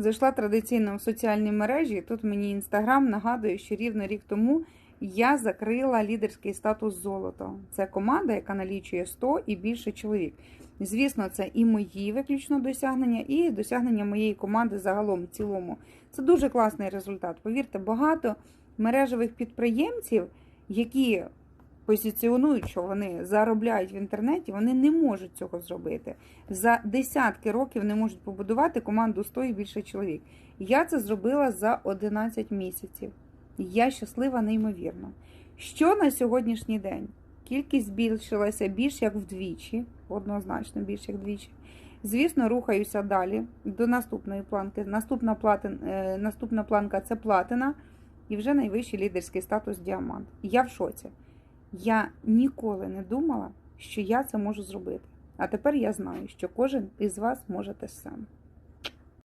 Зайшла традиційно в соціальні мережі. Тут мені інстаграм нагадує, що рівно рік тому я закрила лідерський статус золото. Це команда, яка налічує 100 і більше чоловік. Звісно, це і мої виключно досягнення, і досягнення моєї команди загалом в цілому. Це дуже класний результат. Повірте, багато мережевих підприємців, які позиціонують, що вони заробляють в інтернеті, вони не можуть цього зробити. За десятки років не можуть побудувати команду 100 і більше чоловік. Я це зробила за 11 місяців. Я щаслива неймовірно. Що на сьогоднішній день? Кількість збільшилася більш як вдвічі, однозначно більш як вдвічі. Звісно, рухаюся далі до наступної планки. Наступна, платин, е, наступна планка це платина, і вже найвищий лідерський статус діамант. Я в шоці. Я ніколи не думала, що я це можу зробити. А тепер я знаю, що кожен із вас може те саме.